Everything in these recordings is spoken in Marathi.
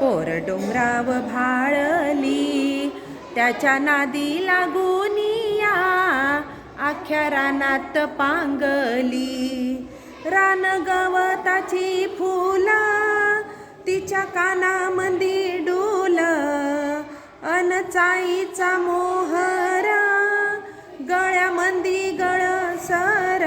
पोर डोंगराव भाळली. त्याच्या नादी लागुनिया आख्या रानात पांगली. रान गवताची फुलं तिच्या कानामंदी डोल अनचाईचा मोहरा गळ्यामंदी गळसर.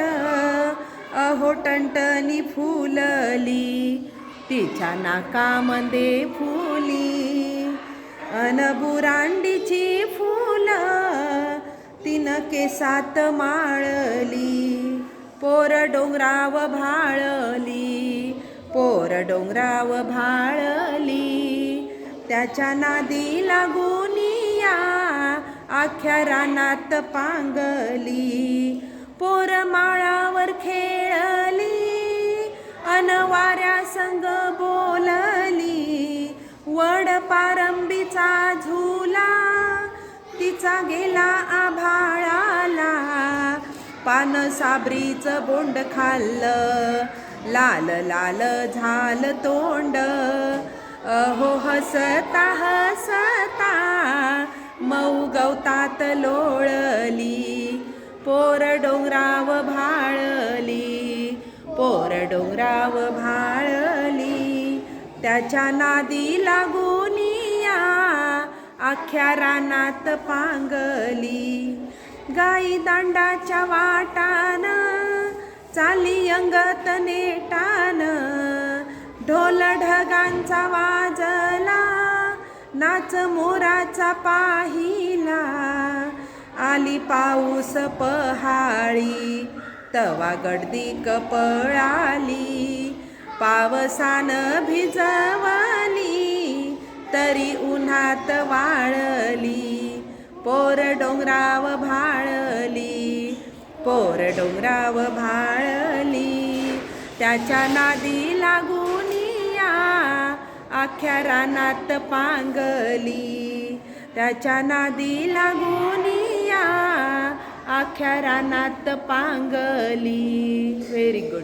अहो टंटनी फुलली. तिच्या नाकामध्ये फुली अनबुरांडीची फुलं तिनं केसात माळली पोर डोंगराव भाळली पोर डोंगराव भाळली. त्याच्या नादी लागून या आख्या रानात पांगली पोर माळावर खेळली झुला तिचा गेला आभाळाला. पान साबरीच बोंड खाल्लं लाल लाल झाल तोंड. अहो हसता हसता मऊ गवतात लोळली पोर डोंगराव भाळली पोर डोंगराव भाळली. त्याच्या नादी लागू आख्या रानात पांगली गाई दांडाच्या वाटान चाली अंगत नेटान ढोल ढगांचा वाजला नाच मोराचा पाहिला आली पाऊस पहाळी तवा गडदी कपळाली पावसान भिजवली. तरी उन्हात वाळली पोर डोंगराव भाळली पोर डोंगराव भाळली. त्याच्या नादी लागून आख्या रानात पांगली. त्याच्या नादी लागून आख्या रानात पांगली. Very good